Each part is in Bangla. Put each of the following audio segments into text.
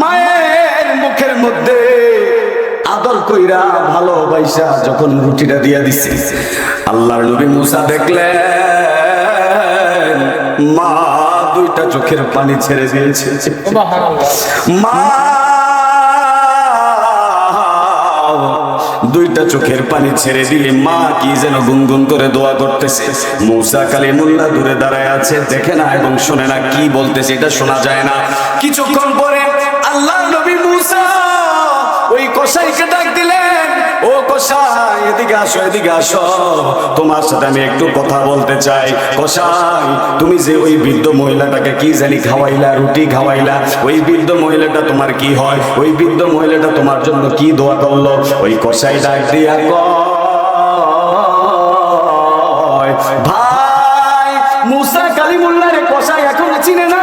মায়ের মুখের মধ্যে আদর কইরা ভালোবাসা যখন রুটিটা দিয়া দিছে আল্লাহর নবী মুসা দেখলেন মা দুইটা চোখের পানি ছেড়ে দিয়েছে। মা দুইটা চোখের পানি ছেড়ে দিয়ে মা কি যেন গুনগুন করে দোয়া করতেছে। মৌসা কালিমুল্লাহ দূরে দাঁড়ায় আছে দেখে না এবং শোনে না কি বলতেছে এটা শোনা যায় না। কিছুক্ষণ পরে আল্লাহ নবী মুসা, ওই কসাইকে ডাক দিলেন, ও কসাই, এদিকে আসো এদিকে আসো। তোমার সাথে আমি একটু কথা বলতে চাই। কসাই, তুমি যে ওই বৃদ্ধ মহিলাটাকে কি জানি খাওয়াইলা, রুটি খাওয়াইলা, ওই বৃদ্ধ মহিলাটা তোমার কি হয়? ওই বৃদ্ধ মহিলাটা তোমার জন্য কি দোয়া করল? ওই কসাই ডাক দিয়া ভাই, মুসা কালিমুল্লাহর কসাই, এখন চিনে না?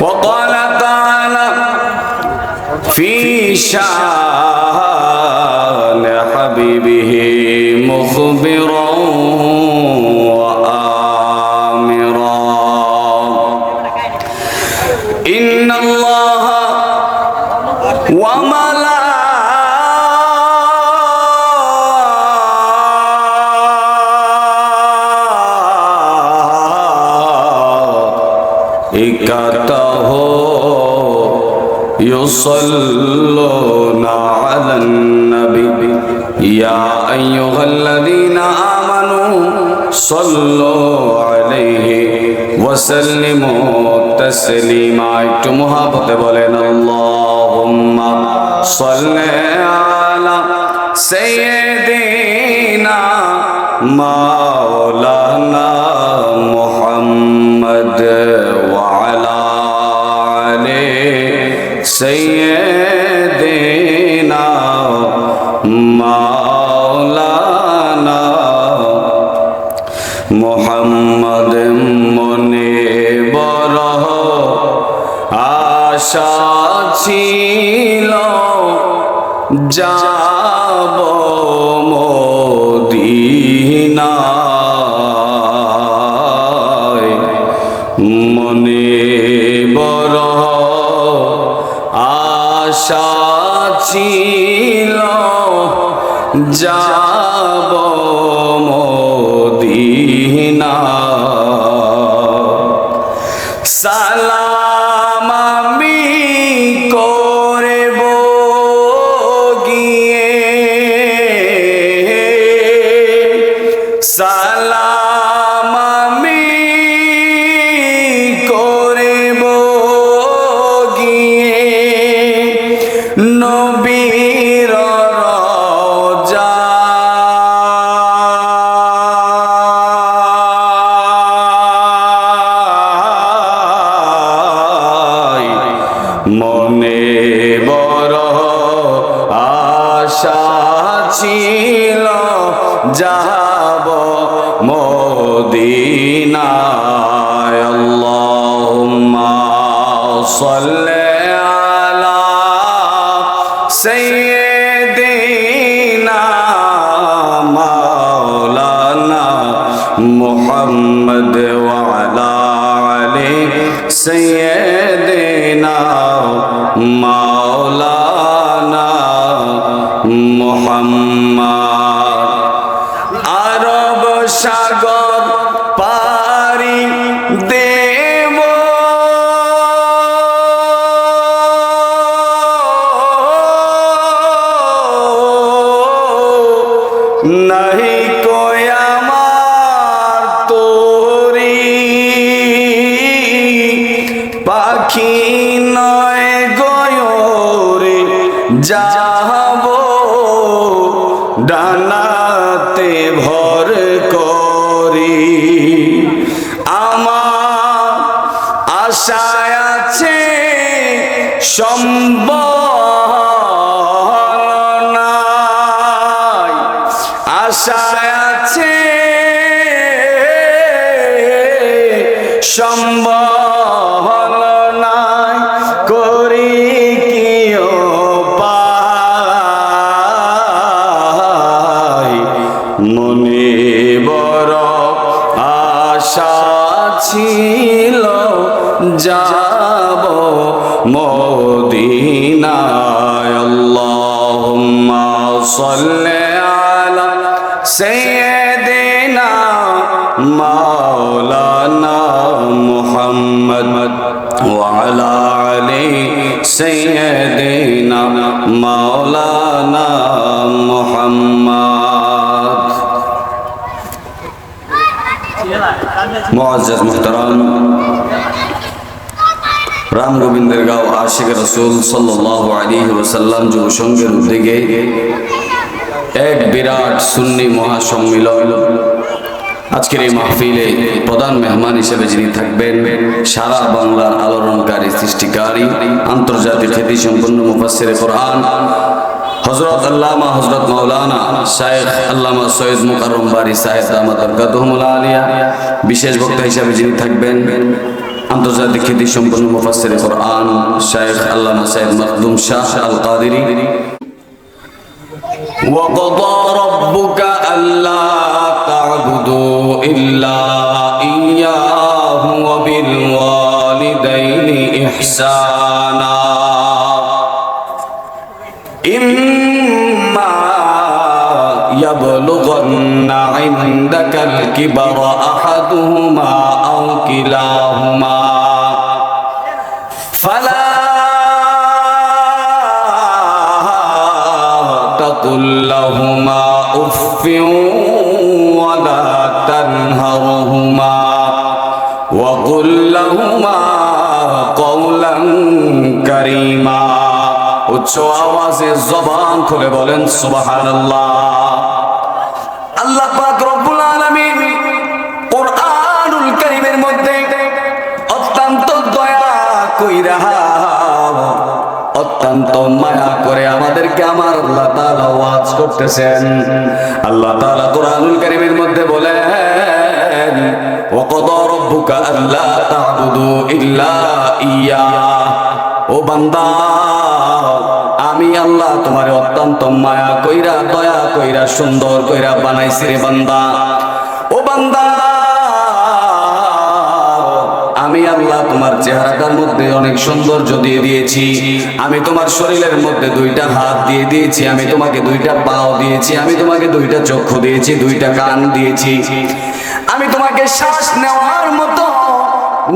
وقال تعالى في شان حبيبه مخبرا. يصلون على النبي يا أيها الذين آمنوا صلوا عليه وسلموا تسليما একটু মহাপতে বলেন اللهم صل على سيدنا مولانا محمد ছিল যাব সাগর। আশায় আছে। সম্বনাই করি কি পাই মনে বড় আশা ছিল যাব মদিনায়। আল্লাহুম্মা সাল্লি وعلى علي سيدنا مولانا محمد মুআজ্জাজ মুহতারাম রাম গোবিন্দের গাঁও আশিক রসুল সাল্লাল্লাহু আলাইহি ওয়াসাল্লাম যুব সংঘের উদ্যোগে এক বিরাট সুন্নি মহাসম্মিলন আজকের এই মাহফিলে প্রধান মেহমান হিসেবে যিনি থাকবেন সারা বাংলার আলোড়নকারী সৃষ্টিকারী আন্তর্জাতিক খ্যাতি সম্পন্ন মুফাসসিরে কোরআন হজরত আল্লামা হজরত মাওলানা শায়েখ আল্লামা সৈয়দ মুকাররম বারি সাহেব দামাত বরকাতুহুল আলিয়া বিশেষ বক্তা হিসেবে যিনি থাকবেন আন্তর্জাতিক খ্যাতি সম্পন্ন মুফাসসিরে কোরআন শায়েখ আল্লামা সাইদ মখদুম শাহ আল কাদেরী وقضى ربك ألا تعبدوا إلا إياه وبالوالدين إحسانا إما يبلغن عندك الكبر أحدهما أو كلاهما فلا تقل لهما اف وقل لهما قولا كريما উচ্চ আওয়াজে জবান খুলে বলেন সুবহানাল্লাহ আল্লাহ পাক রব্বুল আলামিন কোরআনুল কারীমের মধ্যে অত্যন্ত দয়া কইরা অত্যন্ত মায়া করে আমাদেরকে আমার আল্লাহ তাআলা ওয়াজ করতেছেন আল্লাহ তাআলা কোরআনুল কারীমের মধ্যে বলেন وقضى রব্বুকা আল্লাহ ইল্লা ইয়া। ও বান্দা, আমি আল্লাহ তোমার অত্যন্ত মায়া কইরা, দয়া কইরা, সুন্দর কইরা বানাইছি রে বান্দা। ও বান্দা, আমি আল্লাহ তোমার চেহারাটার মধ্যে অনেক সৌন্দর্য দিয়ে দিয়েছি। আমি তোমার শরীরের মধ্যে দুইটা হাত দিয়ে দিয়েছি, আমি তোমাকে দুইটা পাও দিয়েছি, আমি তোমাকে দুইটা চক্ষু দিয়েছি, দুইটা কান দিয়েছি। শ্বাস নেওয়ার মতো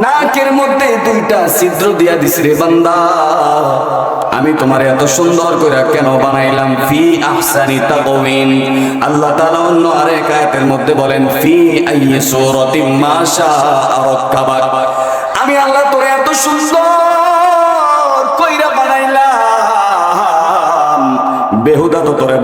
নাকের মধ্যে দুইটা ছিদ্র দিয়া দিস রে বান্দা। আমি তোমার এত সুন্দর করে কেন বানাইলাম? ফি আহসানি তাকওয়িন। আল্লাহ তাআলা অন্য আরেক আয়াতের মধ্যে বলেন, ফি আইয়ি সূরাতিন মাশা আরাকাবা আমি আল্লাহ তোরে এত সুন্দর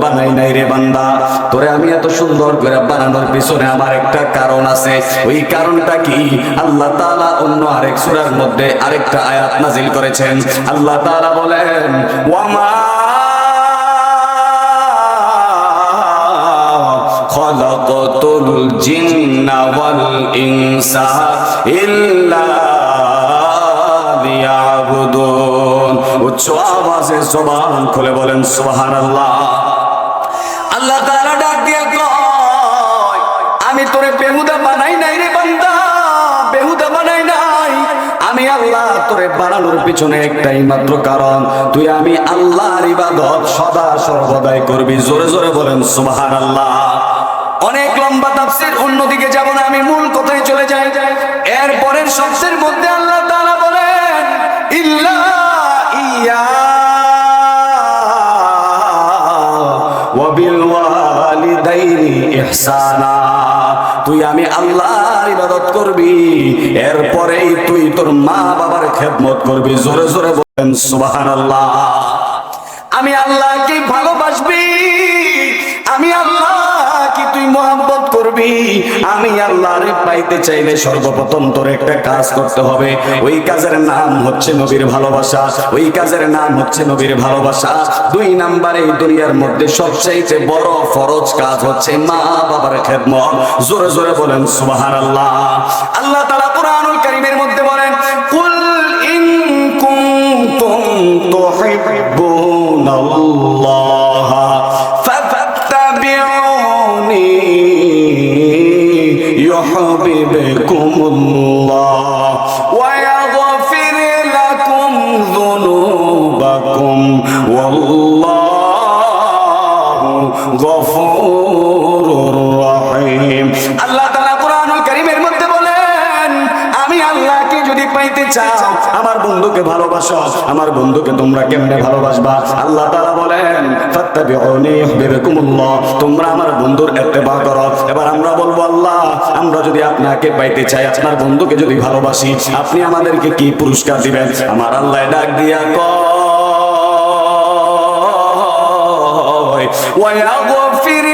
বানাই নাই রে বান্দা। তোরে আমি এত সুন্দর করে বানানোর পিছনে আমার একটা কারণ আছে। ওই কারণটা কি? আল্লাহ তাআলা অন্য আরেক সূরার মধ্যে আরেকটা আয়াত নাজিল করেছেন। আল্লাহ তাআলা বলেন, ওয়ামা খলাকতুল জিন্না ওয়াল ইনসা ইল্লা উচ্চ আওয়াজে জবান খুলে বলেন, সুবহানাল্লাহ। আল্লাহ ডাক দিয়া কয়, আমি তোরে বেহুদা বানাই নাই রে বান্দা, বেহুদা বানাই নাই। আমি আল্লাহ তোরে বানানোর পিছনে একটাই মাত্র কারণ, তুই আমি আল্লাহর ইবাদত সদা সর্বদাই করবি। জোরে জোরে বলেন অনেক লম্বা তাফসীর, অন্যদিকে যাব না, আমি মূল কথায় চলে যাই। এরপরের শব্দের মধ্যে আল্লাহ তাআলা বলেন, ইল্লা ইয়া ইহসানা তুই আমি আল্লাহর ইবাদত করবি, এরপরেই তুই তোর মা বাবার খেদমত করবি। জোরে জোরে বলেন, সুবহানাল্লাহ। আমি আল্লাহকে ভালোবাসবি, আমি আল্লাহ করবি? আমি আল্লাহর পাইতে চাইলে সর্বপ্রথম তোর একটা কাজ করতে হবে। ওই কাজের নাম হচ্ছে নবীর ভালোবাসা। ওই কাজের নাম হচ্ছে নবীর ভালোবাসা। দুই নাম্বারে দুনিয়ার মধ্যে সবচাইতে বড় ফরজ কাজ হচ্ছে মা বাবার খেদমত। জোরে জোরে বলেন, সুবহানাল্লাহ। আল্লাহ তাআলা বন্ধুকে ভালোবাসো, আমার বন্ধুকে তোমরা কেমনে ভালোবাসবা? আল্লাহ তারা বলেন তোমরা আমার বন্ধুর ইত্তেবা করো। এবার আমরা বলব, আল্লাহ, আমরা যদি আপনাকে পাইতে চাই, আপনার বন্ধুকে যদি ভালোবাসি, আপনি আমাদেরকে কি পুরস্কার দিবেন? আমার আল্লাহ ডাক দিয়া ক ওয়াগফির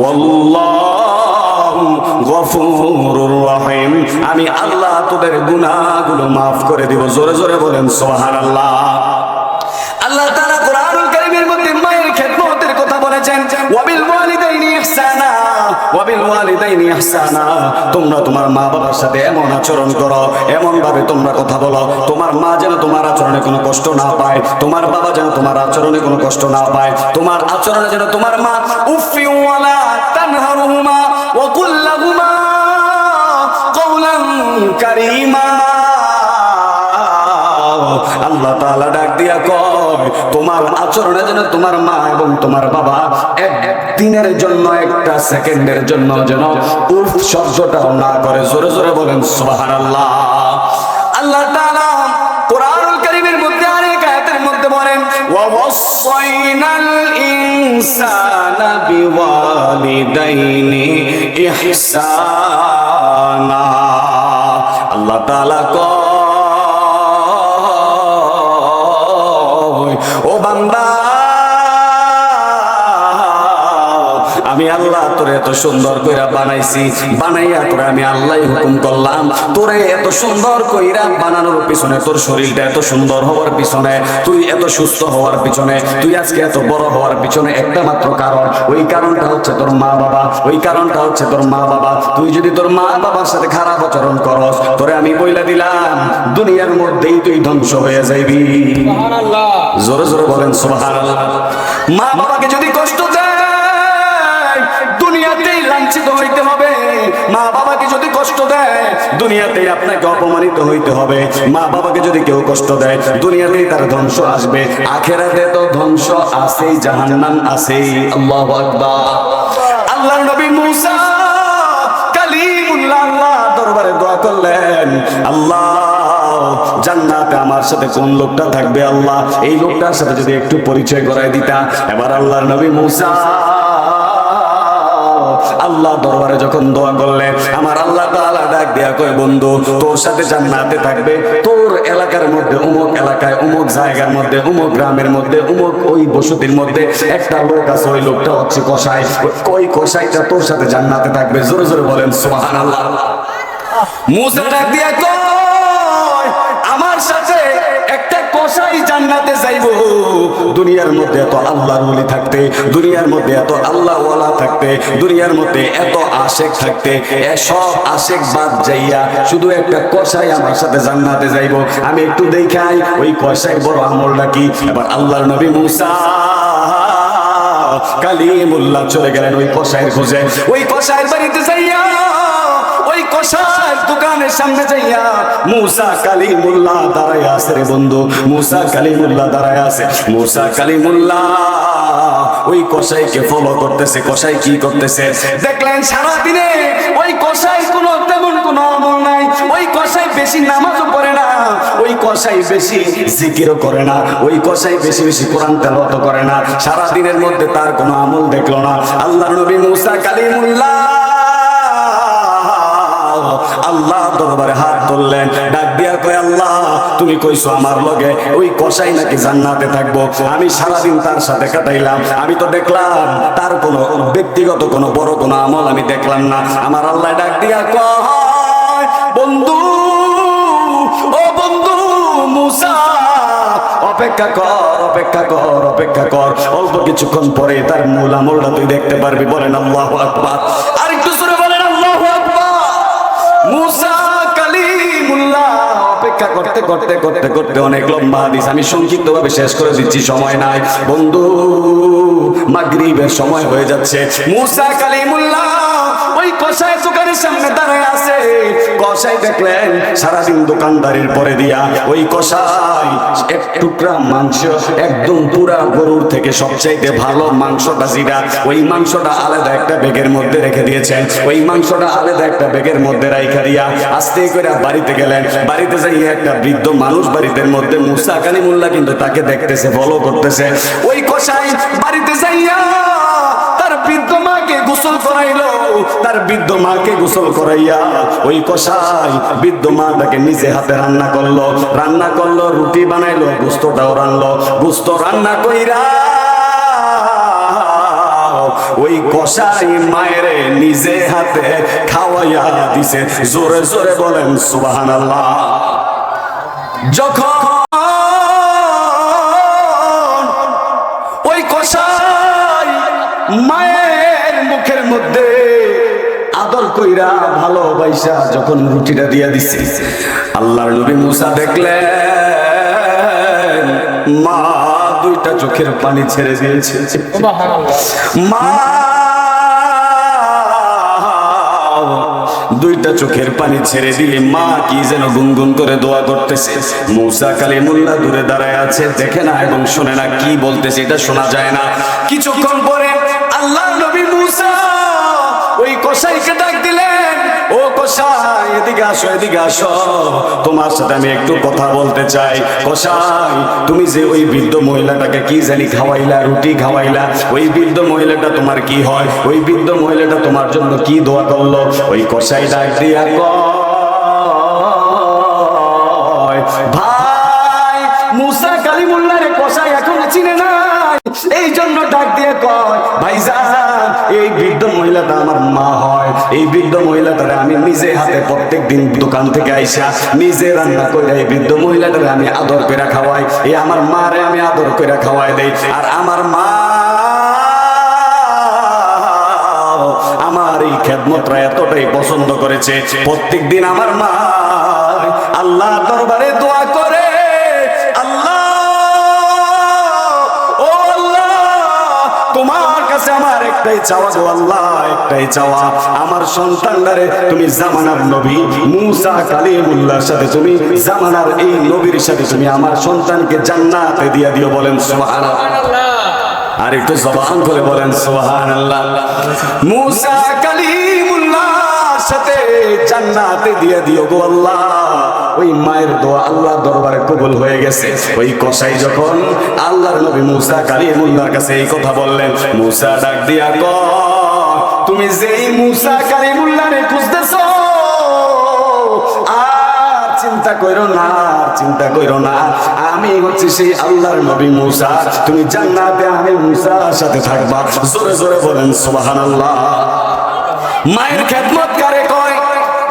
ওয়াল্লাহ। গফুরুর রহিম। আমি আল্লাহ তোদের গুনাহগুলো মাফ করে দিব। জোরে জোরে বলেন, সুবহানাল্লাহ। আল্লাহ তাআলা কোরআনুল কারীমের মধ্যে মায়ের খেদমতের কথা বলেছেন। ওয়াবিল ওয়ালিদাইনি ইহসানা, ওয়াবিল ওয়ালিদাইনি ইহসানা। তোমরা তোমার মা বাবার সাথে এমন আচরণ করো এমন ভাবে তোমরা কথা বলো। তোমার মা যেন তোমার আচরণে কোনো কষ্ট না পায়, তোমার বাবা যেন তোমার আচরণে কোনো কষ্ট না পায়, তোমার আচরণে যেন তোমার মা উফি ওয়ালা তানহারুহুমা। কারীমা আল্লাহ তাআলা ডাক দিয়া কয়, তোমার আচরণে যেন তোমার মা এবং তোমার বাবা এক জন্য, একটা সেকেন্ডের জন্য যেন উফ শব্দটাও না করে। জোরে জোরে বলেন, সুবহানাল্লাহ। আল্লাহ তাআলা কোরআনুল কারীমের মধ্যে আরেক আয়াতের মধ্যে বলেন, ওয়া ওয়াসাইনাল ইনসানা ইহসানা। আল্লাহ তালা কয় এত সুন্দর কইরা বানাইছি। বানাইয়া তোরে আমি আল্লাহ হুকুম করলাম। তোরে এত সুন্দর কইরা বানানোর পিছনে তোর শরীরটা এত সুন্দর হওয়ার পিছনে তুই এত সুস্থ হওয়ার পিছনে তুই আজকে এত বড় হওয়ার পিছনে একটা মাত্র কারণ। ওই কারণটা হচ্ছে তোর মা বাবা ওই কারণটা হচ্ছে তোর মা বাবা। তুই যদি তোর মা বাবার সাথে খারাপ আচরণ করস তোরে আমি বইলা দিলাম দুনিয়ার মধ্যেই তুই ধ্বংস হয়ে যাইবি। জোরে জোরে বলেন সুবহানাল্লাহ। মা বাবাকে যদি কষ্ট দেয়, দুনিয়াতেই আপনাকে অপমানিত হইতে হবে। মা বাবাকে যদি কেউ কষ্ট দেয়, দুনিয়াতেই তার ধ্বংস আসবে। আখেরাতে তো ধ্বংস আছেই, জাহান্নাম আছেই। আল্লাহু আকবার। আল্লাহর নবী মুসা কালিমুল্লাহ আল্লাহ দরবারে দোয়া করলেন। আল্লাহ, জান্নাতে আমার সাথে কোন লোকটা থাকবে আল্লাহ? এই লোকটার সাথে যদি একটু পরিচয় করাই দিতা। এবার আল্লাহর নবী মুসা আল্লাহ দরবারে যখন দোয়া করলেন আমার আল্লাহ তাআলা ডাক দেয়া কয় বন্ধু তোর সাথে জান্নাতে থাকবে। তোর এলাকার মধ্যে উমুক এলাকায় উমুক জায়গার মধ্যে উমুক গ্রামের মধ্যে উমুক ওই বসতির মধ্যে একটা লোক আছে ওই লোকটা হচ্ছে কসাই। ওই কসাইটা তোর সাথে জান্নাতে থাকবে? জোরে জোরে বলেন সুবহানাল্লাহ। মুসা ডাক দিয়া কয় আমার সাথে কসাই জান্নাতে যাইবো। দুনিয়ার মধ্যে এত আল্লাহর ওলি থাকতে, দুনিয়ার মধ্যে এত আল্লাহ ওয়ালা থাকতে, দুনিয়ার মধ্যে এত আশেক থাকতে সব আশেক বাদ যাইয়া শুধু একটা কসাই আমার সাথে জান্নাতে যাইবো। আমি একটু দেখাই ওই কসাই বড় আমল কি? এবার আল্লাহর নবী মুসা কালিমুল্লাহ চলে গেলেন ওই কসাইয়ের খোঁজে। ওই কসাইয়ের বাড়িতে যাইয়া ওই দোকানের সামনে যাইয়া কালিমুল্লাহ দাঁড়ায় রে বন্ধু কালিমুল্লাহ দাঁড়ায় কালিমুল্লাহ, ওই কসাইকে ফলো করতেছে, কসাই কি করতেছে? দেখলেন সারা দিনে ওই কসাই কোনো, তেমন কোনো আমল নাই। ওই কষাই বেশি নামাজও পড়ে না, ওই কষাই বেশি জিকিরও করে না, ওই কষাই বেশি বেশি কোরআন তেলাওয়াত করে না। সারা দিনের মধ্যে তার কোনো আমল দেখল না। আল্লাহ নবী মুসা কালিমুল্লাহ আল্লাহ দরবারে হাত তুললেন। ডাক দিয়া কয়, আল্লাহ, তুমি কইছো আমার লগে ওই কষাই নাকি জান্নাতে থাকব। আমি সারাদিন তার সাথে কাটাইলাম। আমি তো দেখলাম তার কোনো ব্যক্তিগত কোনো বড় কোনো আমল আমি দেখলাম না। আমার আল্লাহ ডাক দিয়া কয়, বন্ধু, ও বন্ধু মুসা, অপেক্ষা কর অপেক্ষা কর অপেক্ষা কর। অল্প কিছুক্ষণ পরে তার মূল আমলটা তুই দেখতে পারবি, বলেন আল্লাহ আকবার। আর একটু অপেক্ষা করতে করতে করতে করতে অনেক লম্বা হাদিস। আমি সংক্ষিপ্ত ভাবে শেষ করে দিচ্ছি, সময় নাই। বন্ধু, মাগরিবের সময় হয়ে যাচ্ছে। মুসা কালিমুল্লাহ। ওই কষাই দোকানের সামনে দাঁড়ায় আছে। কষাই দেখলেন সারাদিন দোকানদারির পরে দিয়া ওই কষাই এক টুকরা মাংস, একদম পুরা গরুর থেকে সবচাইতে ভালো মাংসটা যেটা, ওই মাংসটা আলাদা একটা বেগের মধ্যে রেখে দিয়েছেন। ওই মাংসটা আলাদা একটা বেগের মধ্যে রাইখা দিয়া আস্তে করে বাড়িতে গেলেন। বাড়িতে যাই একটা বৃদ্ধ মানুষ বাড়িতে মধ্যে মুসা কালিমুল্লাহ কিন্তু তাকে দেখতেছে ফলো করতেছে। ওই কষাই বাড়িতে যাইয়া তার বৃদ্ধ মাকে গোসল করাইলো। তার বৃদ্ধ মাকে গোসল করাইয়া ওই কষাই বৃদ্ধ মা তাকে নিজে হাতে রান্না করল রান্না করল, রুটি বানাইলো, গুস্তটাও রান্নলো গুস্ত রান্না কইরা ওই কষাই মায়ের নিজে হাতে খাওয়াইয়া দিছে। জোরে জোরে বলেন সুবাহান আল্লাহ যখন ওই কষাই মায়ের কইরা ভালোবাসা যখন রুটিটা দিয়া দিছে। আল্লাহর নবী মুসা দেখলেন মা দুইটা চোখের পানি ছেড়ে দিয়েছে। মা দুইটা চোখের পানি ছেড়ে দিয়ে মা কি যেন গুনগুন করে দোয়া করতেছে। মৌসা কালিমুল্লাহ দূরে দাঁড়ায় আছে দেখে না এবং শোনে না কি বলতেছে এটা শোনা যায় না। কিছুক্ষণ পরে আল্লাহ নবী মুসা ওই কসাইকে ও কসাই, এদিকে আসো এদিকে আসো। তোমার সাথে আমি একটু কথা বলতে চাই। কসাই, তুমি যে ওই বৃদ্ধ মহিলাটাকে কি জানি খাওয়াইলা, রুটি খাওয়াইলা, ওই বৃদ্ধ মহিলাটা তোমার কি হয়? ওই বৃদ্ধ মহিলাটা তোমার জন্য কি দোয়া করল? ওই কসাই ডাক ভাই, মুসা কালিমুল্লাহরে কসাই এখন চিনে না এই জন্য ডাক দিয়ে কয়, ভাইজান এই বৃদ্ধ মহিলাটা আমার মা হয়। এই বৃদ্ধ মহিলাটারে আমি নিজে হাতে প্রত্যেক দিন দোকান থেকে আইসা নিজে রান্না করে এই বৃদ্ধ মহিলাটারে আমি আদর করে খাওয়াই। এই আমার মারে আমি আদর করে খাওয়াই দেই। আর আমার মা, আমার এই খেদমতরা এতটাই পছন্দ করেছে। প্রত্যেক দিন আমার মা আল্লাহ দরবারে দোয়া চাওয়া গো একটাই চাওয়া। আমার সন্তানদারে তুমি জামানার নবী, মুসা কালিমুল্লাহর সাথে তুমি জামানার এই নবীর সাথে তুমি আমার সন্তানকে জান্নাতে দিয়া দিও বলেন সুবহানাল্লাহ। আর একটু জবান করে বলেন সোহান আল্লাহ মুসা কালিমুল্লাহর সাথে জান্নাতে দিয়ে দিও গো ওই মায়ের দোয়া আল্লাহ দরবারে কবুল হয়ে গেছে। ওই কসাই যখন আল্লাহর নবী মুসা কালিমুল্লাহর কাছে এই কথা বললেন, মুসা ডাক দিয়া ক, তুমি যেই মুসা কালিমুল্লাহরে খুঁজতেছো চিন্তা করো না চিন্তা করো না। আমি হচ্ছে সেই আল্লাহর নবী মুসা। তুমি জান্নাতে আমি মুসার সাথে থাকবা। জোরে জোরে বলেন, সুবহানাল্লাহ। মায়ের খেদমত কারে কয়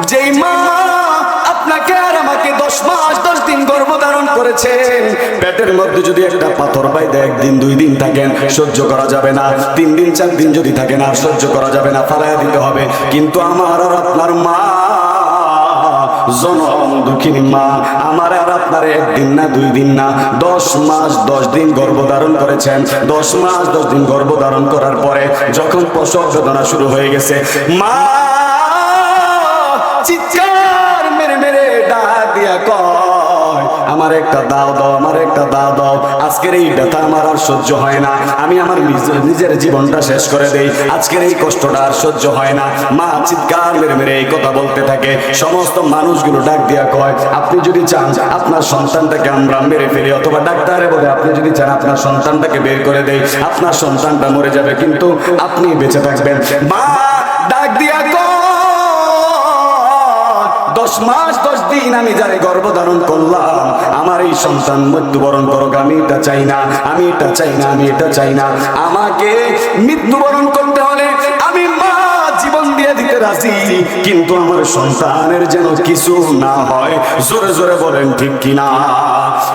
যেই মা দশ মাস, দশ দিন গর্ভধারণ করেছেন। পেটের মধ্যে যদি একটা পাথর পাই দেয় একদিন, দুই দিন থাকেন, সহ্য করা যাবে না। তিন দিন, চার দিন যদি থাকেন আর সহ্য করা যাবে না, ফালাইয়া দিতে হবে। কিন্তু আমার আর আপনার মা, জনম দুঃখিনী মা, আমার আর আপনার একদিন না, দুই দিন না। দশ মাস, দশ দিন গর্ভধারণ করেছেন। দশ মাস, দশ দিন গর্ভধারণ করার পরে যখন প্রসব বেদনা শুরু হয়ে গেছে, মা, চিৎকার আমার একটা দাও দাও আমার একটা দাও দাও। আজকের এই ব্যথা আমার আর সহ্য হয় না। আমি আমার নিজের জীবনটা শেষ করে দেই। আজকের এই কষ্টটা আর সহ্য হয় না। মা চিৎকার মেরে মেরে এই কথা বলতে থাকে। সমস্ত মানুষগুলো ডাক দিয়া কয়, আপনি যদি চান আপনার সন্তানটাকে আমরা মেরে ফেলি অথবা ডাক্তারে বলে আপনি যদি চান আপনার সন্তানটাকে বের করে দেই, আপনার সন্তানটা মরে যাবে। কিন্তু আপনি বেঁচে থাকবেন। মা দশ মাস, দশ দিন আমি যারে গর্ভধারণ করলাম, আমার এই সন্তান মৃত্যুবরণ করুক, আমি এটা চাই না, আমি এটা চাই না, আমি এটা চাই না। আমাকে মৃত্যুবরণ করুক দিতে রাজি, কিন্তু আমার সন্তানের যেন কিছু না হয়। জোরে জোরে বলেন, ঠিক কিনা?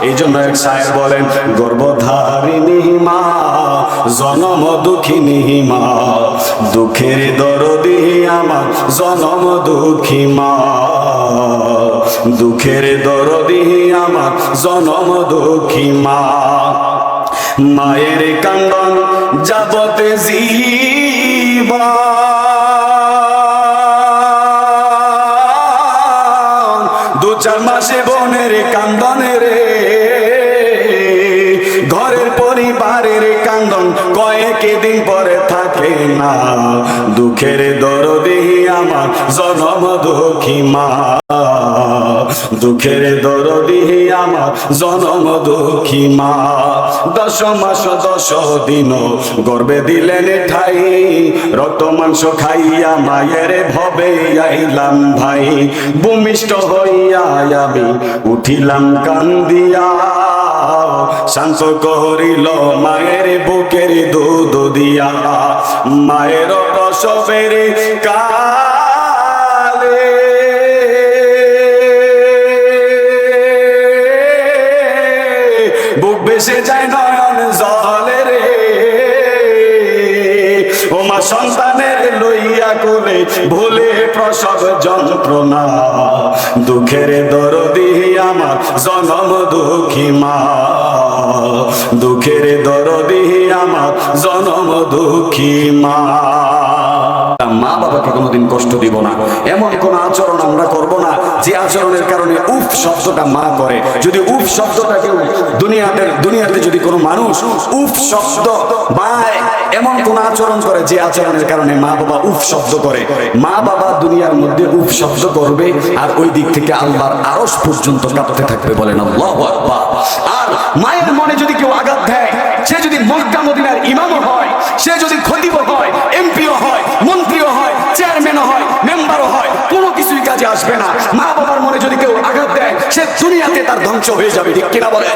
এই জন্য এক সাহেব বলেন, গর্ভধারিণী মা, জনম দুঃখিনী মা, দুঃখের দরদি আমার জনম দুঃখী মা, দুঃখের দরদি আমার জনম দুঃখী মা। মায়ের কান্দন যাবতে জীবা দিন পরে থাকে না। দুঃখের দরদি আমার জনম দুঃখী মা দুঃখের দরদি আমার জনম দুঃখী মা দশ মাস, দশ দিন গর্বে দিলেন ঠাই। রক্ত, মাংস খাইয়া মায়ের ভবে আইলাম ভাই। ভূমিষ্ঠ হইয়া আমি উঠিলাম কান্দিয়া। শান্ত করিল মায়ের বুকের দুধ দিয়া। মায়ের প্রসবের কালে বেসে যায় নয়ন জলে রে। ও মা সন্তানের লইয়া কোলে ভুলে প্রসব যন্ত্রণা। দুঃখের দরদি আমার জনম দুঃখী মা। দুঃখের দরদি আমার জনম দুঃখী মা। মা বাবাকে কোনোদিন কষ্ট দিব না। এমন কোন আচরণ আমরা করব না, যে আচরণের কারণে উফ শব্দটা মা করে। যদি উফ শব্দটা কেউ দুনিয়াতে দুনিয়াতে যদি কোনো মানুষ উফ শব্দ মা এমন কোন আচরণ করে যে আচরণের কারণে মা বাবা উফ শব্দ করে। মা বাবা দুনিয়ার মধ্যে উফ শব্দ করবে আর ওই দিক থেকে আল্লাহর আরস পর্যন্ত কাঁপতে থাকবে বলেন আল্লাহু আর মায়ের মনে যদি কেউ আঘাত দেয়, সে যদি মক্কা মদিনার ইমামও হয়, সে যদি খতিব হয় হয় চেয়ারম্যানও হয়, মেম্বারও হয়, কোনো কিছুই কাজে আসবে না। মা বাবার মনে যদি কেউ আঘাত দেয়, সে দুনিয়াতে তার ধ্বংস হয়ে যাবে, ঠিক কিনা বলে